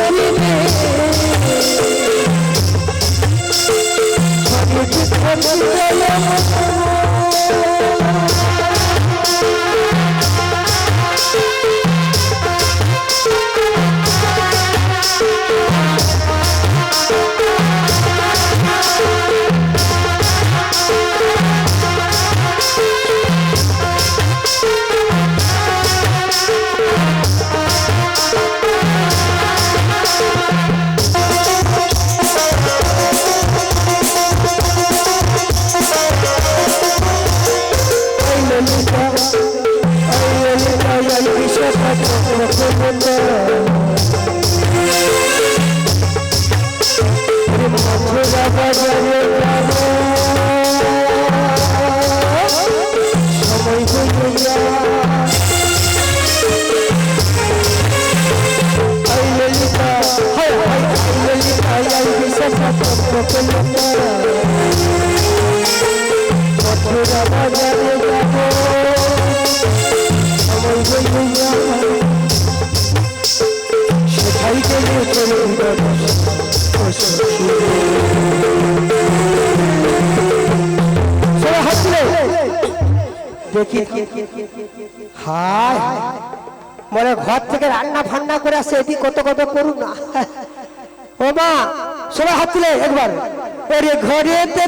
ও সখী দেখি। হায়। মনে ঘর থেকে রান্না ফান্না করে আসছে এটি কত কত করুন না। ও মা, সবাই হাত একবার। ঘরেতে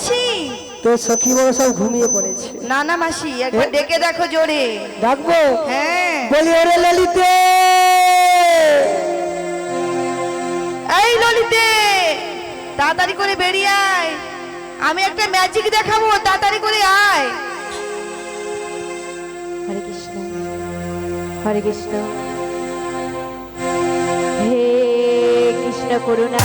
মাসি। তো সখী বড় সব ঘুমিয়ে পড়েছে। না না মাসি একবার ডেকে দেখো জোরে। ডাকবো? হ্যাঁ। বলি ওরে ললিতে! এই ললিতে তাড়াতাড়ি করে বেরিয়ে আয়। আমি একটা ম্যাজিক দেখাবো তাড়াতাড়ি করে আয়। হরে কৃষ্ণ হরে কৃষ্ণ। হে কৃষ্ণ করুণা।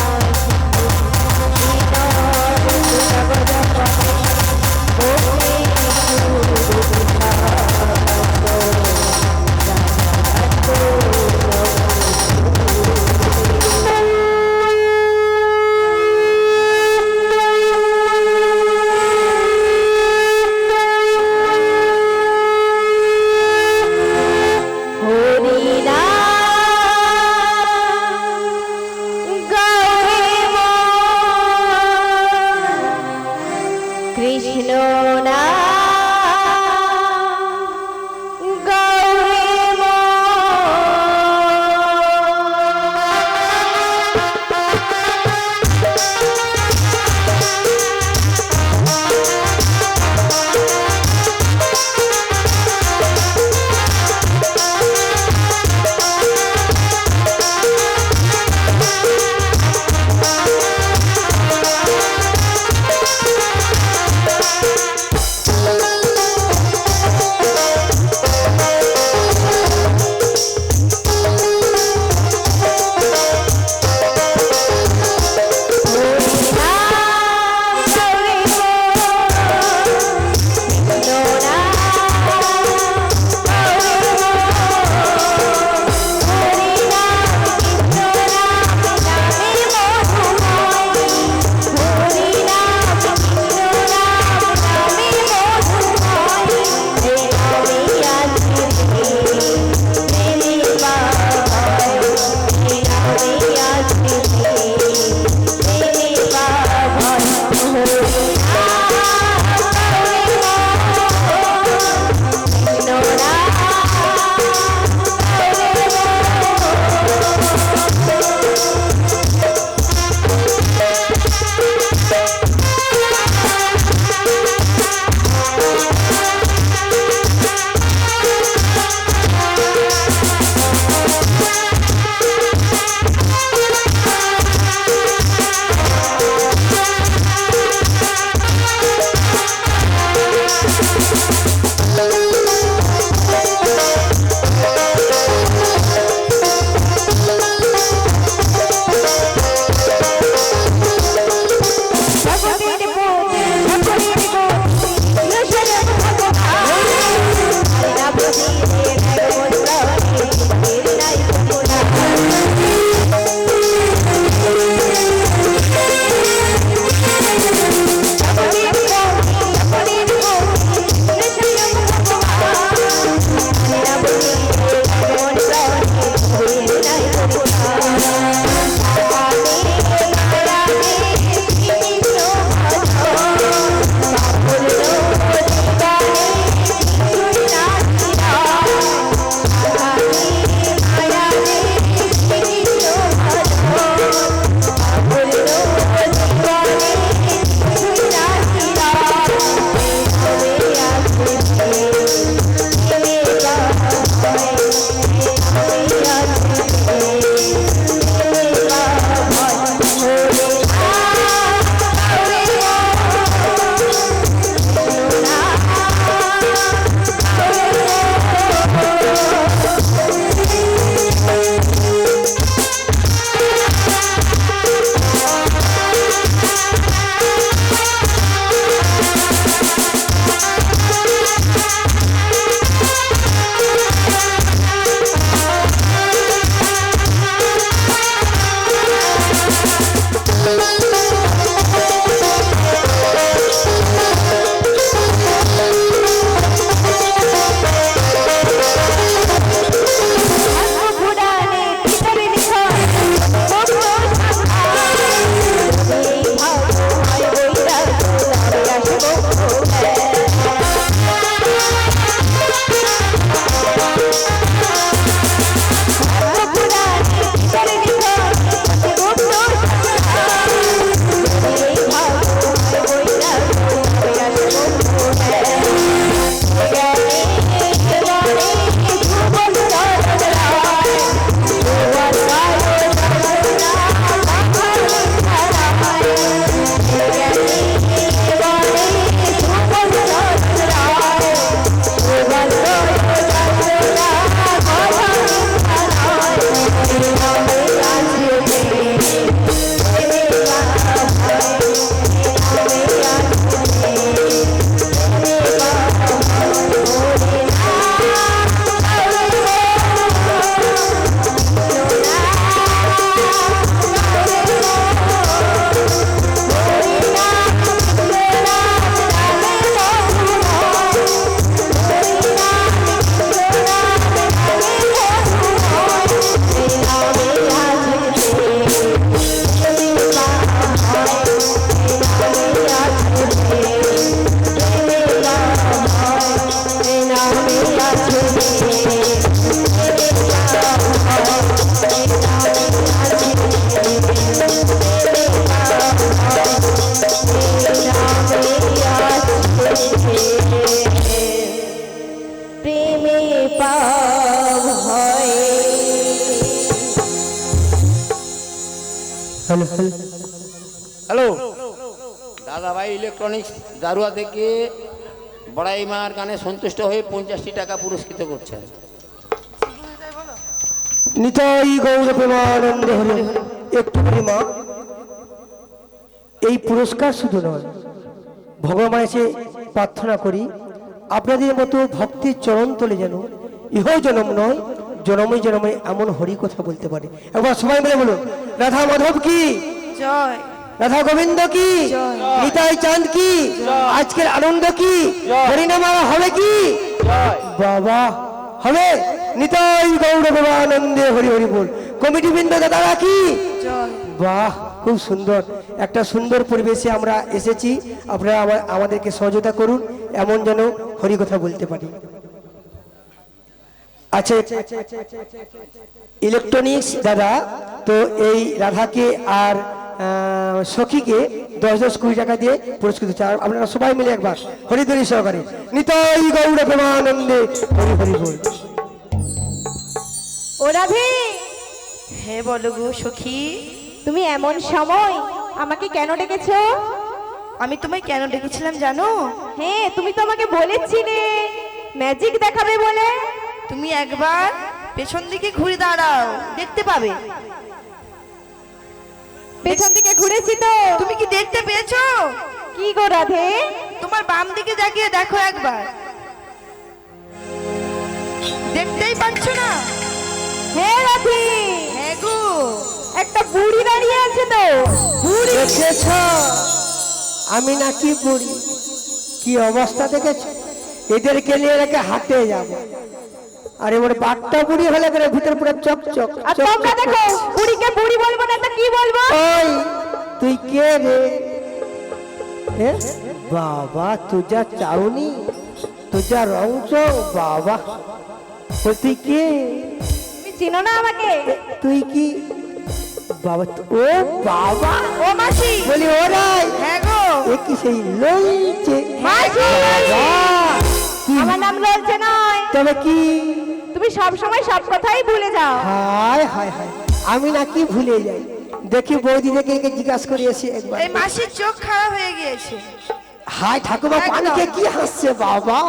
দারুয়া থেকে বড়াই মার গানে সন্তুষ্ট হয়ে পঞ্চাশটি টাকা পুরস্কৃত করছেন। নিতাই গৌর প্রেমানন্দ হল একটু মা এই পুরস্কার শুধু নয় ভগবান এসে প্রার্থনা করি আপনাদের মতো ভক্তির চরণ তোলে যেন ইহ জনম নয় জনমে জনমে এমন হরি কথা বলতে পারে। একবার সবাই মিলে বলুন রাধা মাধব কি? জয়। রাধা গোবিন্দ কি? নিতাই চাঁদ কি? আজকের আনন্দ কি? হরিনামা হবে কি? বাবা হবে? নিতাই গৌর আনন্দে হরি হরি বল। কমিটি বৃন্দ দাদারা কি? বাহ খুব সুন্দর। একটা সুন্দর পরিবেশে আমরা এসেছি। আপনারা আমা- আমাদেরকে সহযোগিতা করুন। এমন যেন হরি কথা বলতে পারি। আচ্ছা ইলেকট্রনিক্স দাদা তো এই রাধাকে আর সখীকে দশ দশ কুড়ি টাকা দিয়ে পুরস্কৃত হচ্ছে। আর আপনারা সবাই মিলে একবার হরিধরি সহকারে নিতাই গৌর প্রেমানন্দে হরি হরি বল। ও রাধে। হে বলো গো সখী। তুমি এমন সময় আমাকে কেন ডেকেছো? আমি তোমায় কেন ডেকেছিলাম জানো? হ্যাঁ তুমি তো আমাকে বলেছিলে। ম্যাজিক দেখাবে বলে। তুমি একবার পেছন দিকে ঘুরে দাঁড়াও দেখতে পাবে। পেছন দিকে ঘুরেছি তো। তুমি কি দেখতে পেয়েছ? কি গো রাধে? তোমার বাম দিকে তাকিয়ে দেখো একবার। দেখতেই পাচ্ছ না? হ্যাঁ রাধে। হ্যাঁ গো। একটা বুড়ি দাঁড়িয়ে আছে তো। বুড়ি? দেখেছ? আমি নাকি বুড়ি। কি অবস্থা দেখেছ? এদেরকে নিয়ে রেখে হাঁটে যাব। আর এবার বাট্টা বুড়ি হলে করে ভিতর পুরো চক চক আর তোমরা দেখো বুড়িকে বুড়ি বলব না তো কি বলব? ওই তুই কে রে? এ? বাবা যা চাউনি তুই যা রং চং বাবা তুই কে? তুমি চিনো না আমাকে? তুই কি? বাবা ও বাবা। ও মাসি। বলি ওরাই হ্যাঁ গো। এ কি সেই লইছে মাসি! আমার নাম ললছে নয়। তবে কি? তুমি সব সময় সব কথাই ভুলে যাও। হায় হায় হায়। আমি নাকি ভুলে যাই। দেখি বৌদি দেখে একে জিজ্ঞাসা করে এসে একবার। এই মাসির চোখ খারাপ হয়ে গিয়েছে। হায় ঠাকুমা। পানিকে কি হাসছে বাবা?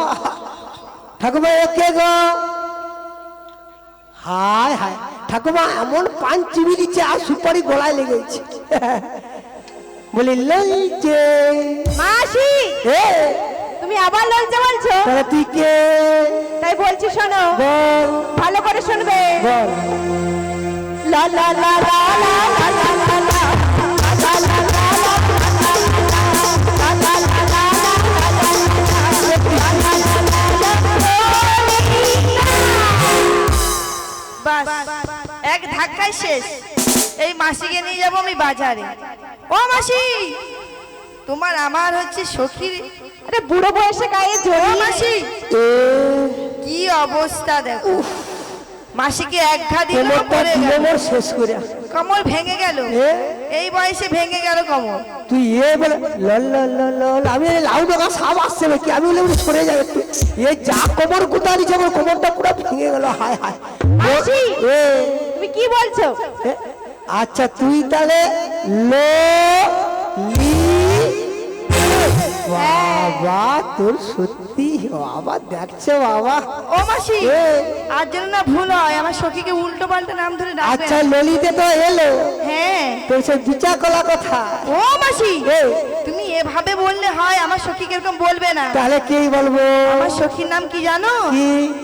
ঠাকুমা একে গো। হায় হায়। ঠাকুমা এমন পান চিবি দিচ্ছে আর সুপারি গলায় লেগেছে। বলি লইছে মাসি! এ তুমি আবার ললছে বলছো তাহলে তুই কে তাই বলছি শোনো ভালো করে শুনবে লা লা লা লা লা লা লা লা লা। লা লা এক ধাক্কায় শেষ এই মাসিকে নিয়ে যাব আমি বাজারে ও মাসি তোমার আমার হচ্ছে সখীর আরে বুড়ো বয়সে গায়ে জড়ি। মাসি। কি অবস্থা দেখো। মাসিকে এক ঘা দিল কোমরটা পড়ে দিলে গেল। মোর শেষ করে। কমর ভেঙে গেল? এই বয়সে ভেঙে গেল কমর তুই এ বলে লল লল লল আমি লাউ ডগা সাপ আসছে নাকি? আমি বলে সরে যাবে একটু। এ যা কোমর কুতা দিচ্ছে কোমরটা পুরো ভেঙে গেল হায় হায়। মাসি! এ তুমি কি বলছো? আচ্ছা তুই তাহলে লো লি বাবা তোর সত্যি? বাবা দেখছে বাবা। ও মাসি আর যেন না ভুল হয় আমার সখীকে উল্টো পাল্টা নাম ধরে আচ্ছা ডাকবে ললিতে তো এলো। হ্যাঁ। তোর সে বিচা কলা কথা। ও মাসি তুমি এভাবে বললে হয় আমার সখীকে এরকম বলবে না। তাহলে কি বলব? আমার সখীর নাম কি জানো?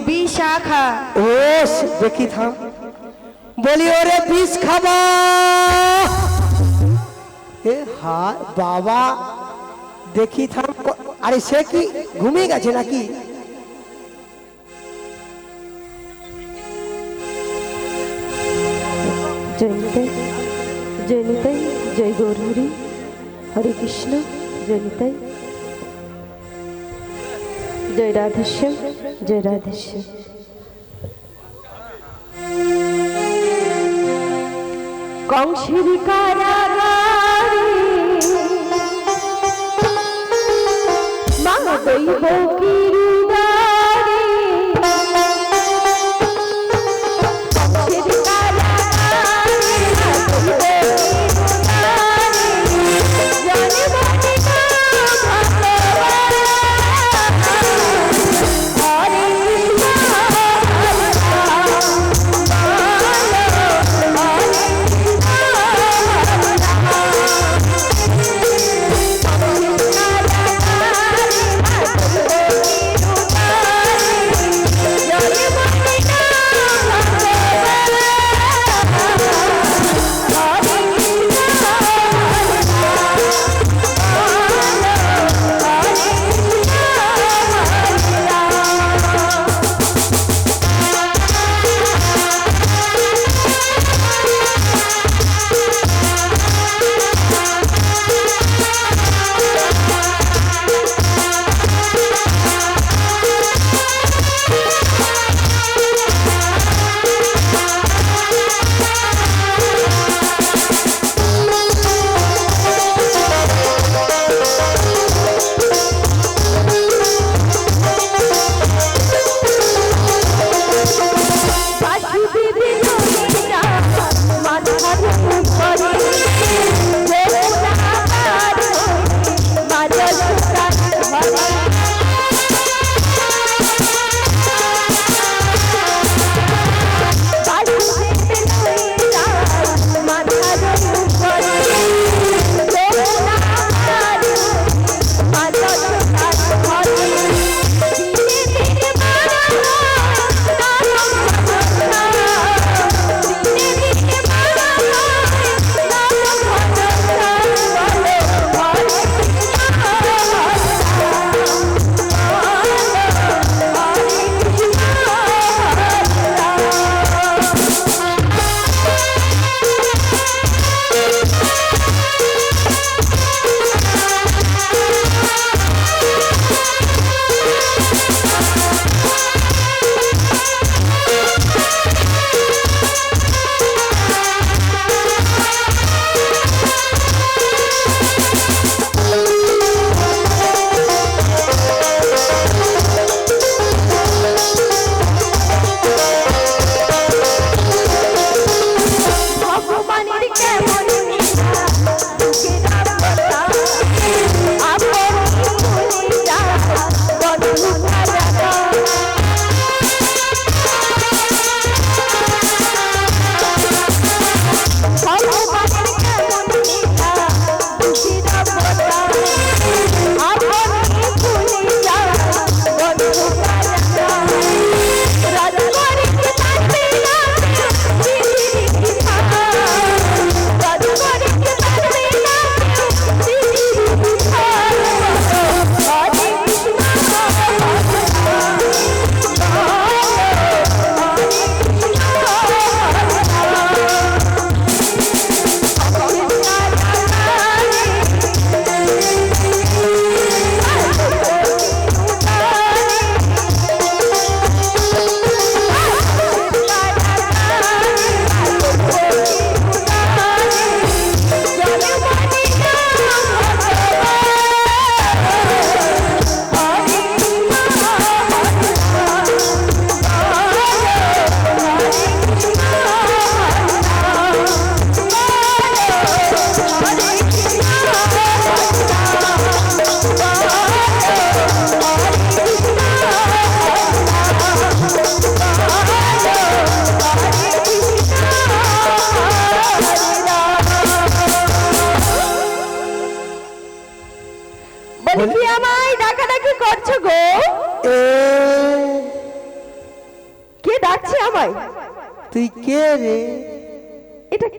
বিশাখা। ও দেখি থাম। বলি ওরে বিষ খাবা। এ হা বাবা। দেখি থাম আরে সে কি ঘুমিয়ে গেছে নাকি? জয় নিতাই, জয় গৌরহরি, হরে কৃষ্ণ, জয় নিতাই। জয় রাধেশ্যাম জয় রাধেশ্যাম। কংসের কারাগারে 谁牛逼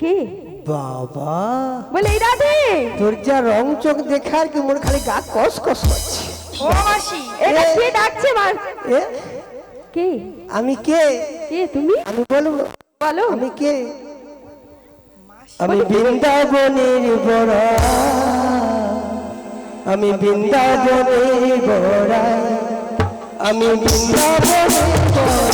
কে? বাবা। বলে এই রাধে তোর যা রং চোখ দেখে আর কি মোর খালি গা কস কস হচ্ছে ও মাসি। এটা কে ডাকছে মা এ? কে? আমি কে? কে তুমি? আমি বলব বলো। আমি কে? আমি বৃন্দাবনের বড়া। আমি বৃন্দাবনের বড়া। আমি বৃন্দাবনের বড়া।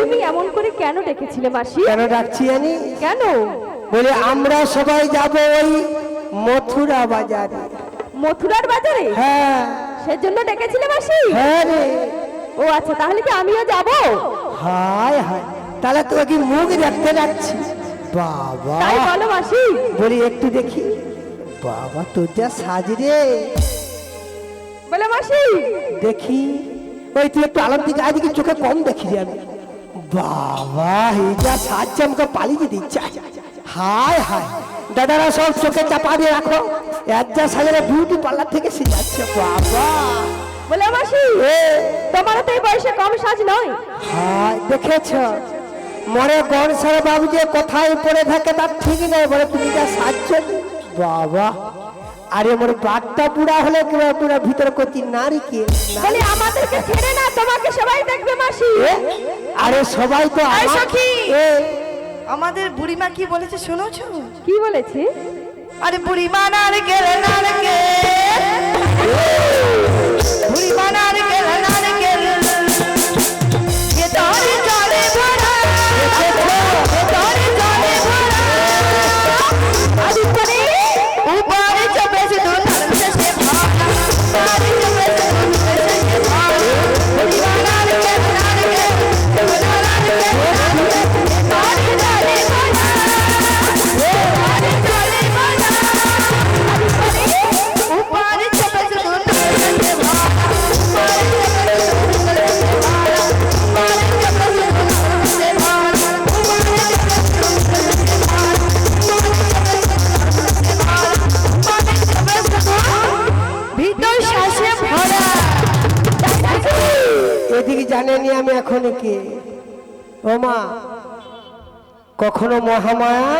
তুমি এমন করে কেন ডেকেছিলে মাসি? কেন ডাকছি জানি কেন? বলে আমরা সবাই যাব ওই মথুরা বাজারে। মথুরার বাজারে? হ্যাঁ। সেজন্য ডেকেছিলে মাসি? হ্যাঁ রে। ও আচ্ছা তাহলে কি আমিও যাব? হায় হায় তাহলে তোকে কি মুখ দেখতে যাচ্ছি বাবা। তাই বলো মাসি। বলি একটু দেখি। বাবা তোর যা সাজি রে। বলে মাসি। দেখি। ওই তুই একটু আলোর দিকে আজকে চোখে কম দেখি রে আমি। বাবা এই যা সাজছে আমাকে পালিয়ে দিচ্ছে। হায় হায়। দাদারা সব চোখে চাপা দিয়ে রাখো। এক যা সাজারে বিউটি পার্লার থেকে সে যাচ্ছে। বাবা। বলে মাসি এ। তোমারও তো এই বয়সে কম সাজ নয়। হায় দেখেছ? মরে গনসার বাবু যে কোথায় পড়ে থাকে তার ঠিক নেই। বলে তুমি যা সাজছ বাবা। আরে মোর বাঘটা পুরা হলে কিবা পুরা ভিতর করছি নারী কে? বলে আমাদেরকে ছেড়ে না তোমাকে সবাই দেখবে মাসি? আরে সবাই তো আমার- সখী। আমাদের বুড়িমা কি বলেছে শোনোছো? কি বলেছে? আরে বুড়িমা নারকেল গেলে না রে বুড়িমা নার জানেনি আমি কে? ও মা কখনো মহামায়া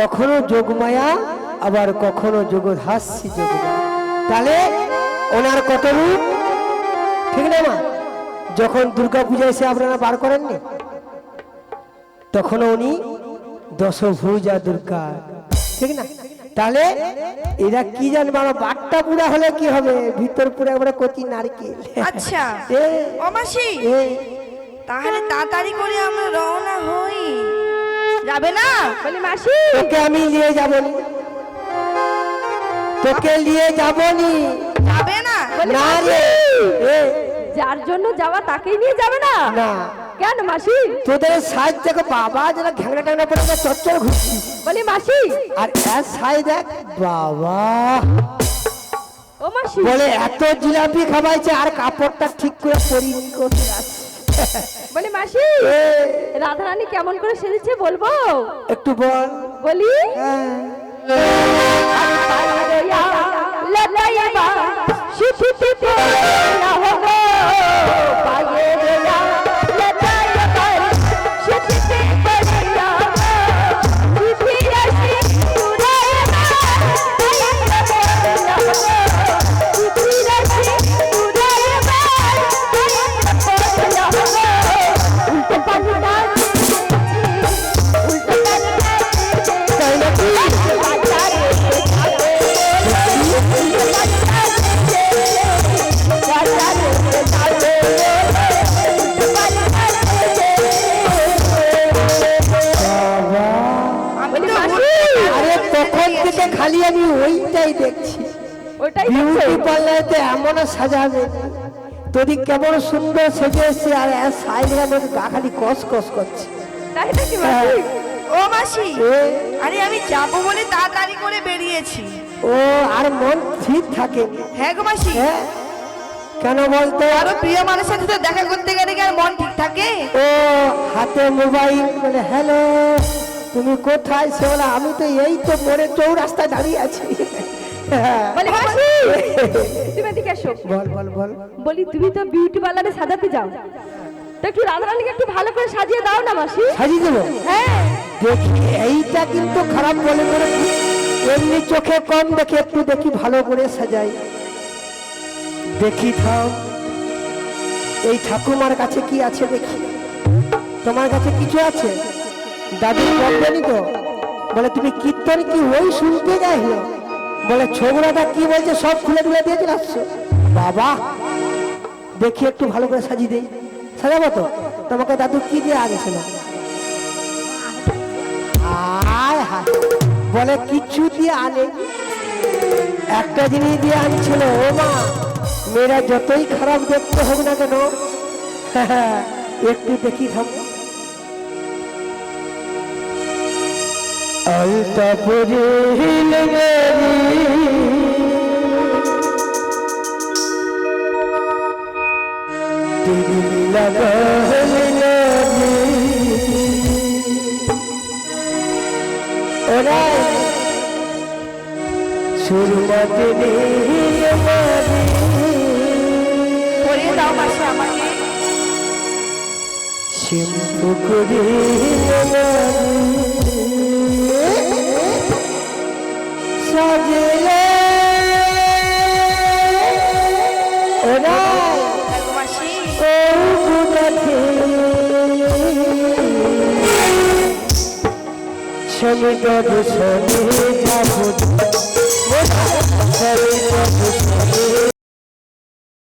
কখনো যোগমায়া আবার কখনো যোগধাসী যোগমায়া। তাহলে ওনার কত রূপ? ঠিক না মা? যখন দুর্গা পূজায় সে আপনারা বার করেননি তখন উনি দশভুজা দুর্গা। ঠিক না? তাহলে এরা কি জানবে আমার বাটটা পুরা হলে কি হবে? ভিতর পুরো একবারে কচি নারকেল। আচ্ছা। অমাসি তাহলে তাড়াতাড়ি করে আমরা রওনা হই। যাবে না? বলি মাসি। তোকে আমি নিয়ে যাব তোকে নিয়ে যাব নি? যাবে না না রে। যার জন্য যাওয়া তাকেই নিয়ে যাবে না? না। কেন মাসি? তোদের সাইজ দেখো বাবা যেন ঘ্যাংরা ট্যাংরা পড়ে আমরা চচ্চর ঘুরছি। বলি মাসি। আর এর সাইজ দেখ বাবা। ও মাসি। বলে এত জিলাপি খাওয়াইছে আর কাপড়টা ঠিক করে পরিনি করতে আসছে। বলি মাসি রাধা রাধারানী কেমন করে সেজেছে বলব? একটু বল। বলি শিশু শিশিতে না হব পায়ে দেখছি। ওটাই বিউটি দেখছ? পার্লারেতে এমন সাজাবে। তোদি কেমন সুন্দর সেজে এসছে আর সাইডের মধ্যে গা খালি কস কস করছে। তাই নাকি মাসি? ও মাসি আরে আমি যাব বলে তাড়াতাড়ি করে বেরিয়েছি। ও আর মন ঠিক থাকে। হ্যাঁ গো মাসি। হ্যাঁ। কেন বলতো? আরও প্রিয় মানুষের সাথে দেখা করতে গেলে কি আর মন ঠিক থাকে? ও হাতে মোবাইল বলে হ্যালো তুমি কোথায়? সে বলে আমি তো এই তো মোড়ে চৌরাস্তায় দাঁড়িয়ে আছি। হ্যাঁ। বলি মাসি তুমি এদিকে এসো। বল বল বল। বলি তুমি তো বিউটি পার্লারে সাজাতে যাও। তো একটু রাধারানীকে একটু ভালো করে সাজিয়ে দাও না মাসি? সাজিয়ে দেবো? হ্যাঁ। দেখি এইটা কিন্তু খারাপ বলে করে এমনি চোখে কম দেখে একটু দেখি ভালো করে সাজাই। দেখি থাম। এই ঠাকুমার কাছে কি আছে দেখি। তোমার কাছে কিছু আছে? দাদুর বলবেনি তো? বলে তুমি কীর্তন কি ওই শুনতে যাইলো বলে ছোকরাটা কি বলছে? সব খুলে খুলে দিয়ে চলাচ্ছ বাবা, দেখি একটু ভালো করে সাজিয়ে দেই। সাজাবো তো? তোমাকে দাদু কি দিয়ে আগেছিল বলে, কিচ্ছু দিয়ে আনে। একটা জিনিস দিয়ে আনছিল, ও মা, মেয়েরা যতই খারাপ দেখতে হোক না কেন, একটু দেখি থাম আলতা পরিল নীল দাও মাসি আমাকে। শিম্পু করিল সাজলে ওরাই গো মাসি ও গুণাথে সমীপদ শনি যাব। সমীপদ শনি